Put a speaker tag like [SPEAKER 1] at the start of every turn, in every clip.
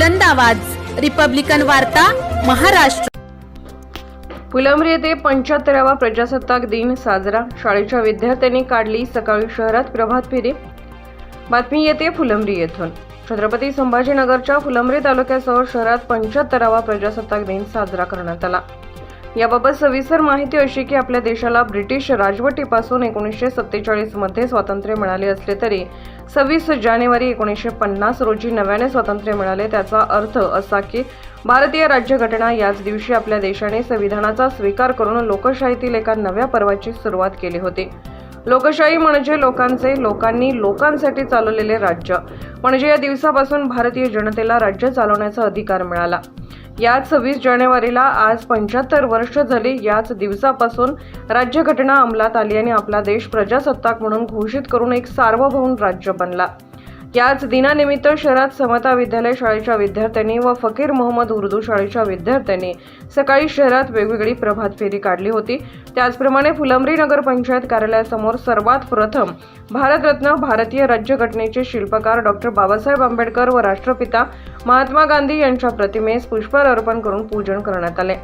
[SPEAKER 1] बुलंद आवाज. रिपब्लिकन वार्ता महाराष्ट्र.
[SPEAKER 2] फुलंब्री येथे पंच्याहत्तरावा प्रजासत्ताक दिन साजरा. शाळेच्या विद्यार्थ्यांनी काढली सकाळी शहरात प्रभात फेरी. बातमी येते फुलंब्री येथून. छत्रपती संभाजीनगरच्या फुलंब्री तालुक्यासह शहरात पंच्याहत्तरावा प्रजासत्ताक दिन साजरा करण्यात आला. याबाबत सविस्तर माहिती अशी की आपल्या देशाला ब्रिटिश राजवटीपासून एकोणीसशे सत्तेचाळीसमध्ये स्वातंत्र्य मिळाले असले तरी सव्वीस जानेवारी एकोणीसशे पन्नास रोजी नव्याने स्वातंत्र्य मिळाले. त्याचा अर्थ असा की भारतीय राज्यघटना याच दिवशी आपल्या देशाने संविधानाचा स्वीकार करून लोकशाहीतील एका नव्या पर्वाची सुरुवात केली होती. लोकशाही म्हणजे लोकांचे लोकांनी लोकांसाठी चालवलेले राज्य. म्हणजे या दिवसापासून भारतीय जनतेला राज्य चालवण्याचा अधिकार मिळाला. याच सव्वीस जानेवारीला आज पंच्याहत्तर वर्ष झाली. याच दिवसापासून राज्यघटना अंमलात आली आणि आपला देश प्रजासत्ताक म्हणून घोषित करून एक सार्वभौम राज्य बनला. याच दिनानिमित्त शहरात समता विद्यालय शाळेच्या विद्यार्थ्यांनी व फकीर मोहम्मद उर्दू शाळेच्या विद्यार्थ्यांनी सकाळी शहरात वेगवेगळी प्रभात फेरी काढली होती. त्याचप्रमाणे फुलंब्री नगर पंचायत कार्यालयासमोर सर्वात प्रथम भारतरत्न भारतीय राज्यघटनेचे शिल्पकार डॉक्टर बाबासाहेब आंबेडकर व राष्ट्रपिता महात्मा गांधी यांच्या प्रतिमेस पुष्पहार अर्पण करून पूजन करण्यात आले.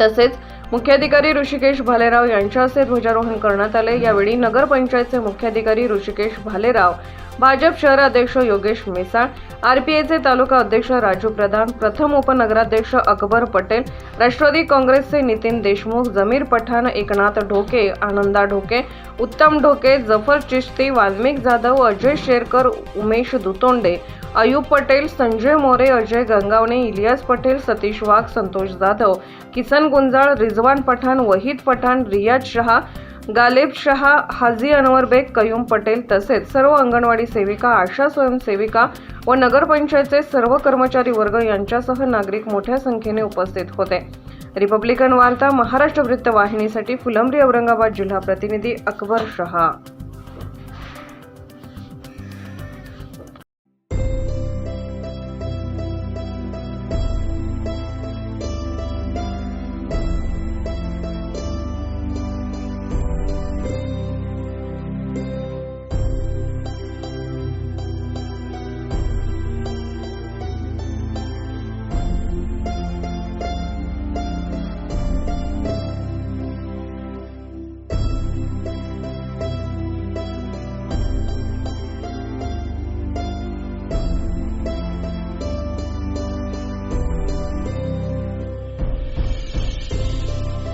[SPEAKER 2] तसेच मुख्याधिकारी ऋषिकेश भालेराव यांच्या हस्ते ध्वजारोहण करण्यात आले. यावेळी नगरपंचायतचे मुख्याधिकारी ऋषिकेश भालेराव भाजप शहर अध्यक्ष योगेश मिसाळ आरपीआयचे तालुका अध्यक्ष राजू प्रधान प्रथम उपनगराध्यक्ष अकबर पटेल राष्ट्रवादी काँग्रेसचे नितीन देशमुख जमीर पठाण एकनाथ ढोके आनंदा ढोके उत्तम ढोके जफर चिश्ती वाल्मिक जाधव अजय शेरकर उमेश दुतोंडे अयूब पटेल संजय मोरे अजय गंगावणे इलियास पटेल सतीश वाघ संतोष जाधव किसन गुंजाळ रिजवान पठाण वहीद पठाण रियाज शहा गालेब शहा हाजी अनवर बेग कयूम पटेल तसेच सर्व अंगणवाडी सेविका आशा स्वयंसेविका व नगरपंचायतचे सर्व कर्मचारी वर्ग यांच्यासह नागरिक मोठ्या संख्येने उपस्थित होते. रिपब्लिकन वार्ता महाराष्ट्र वृत्तवाहिनीसाठी फुलंब्री औरंगाबाद जिल्हा प्रतिनिधी अकबर शहा.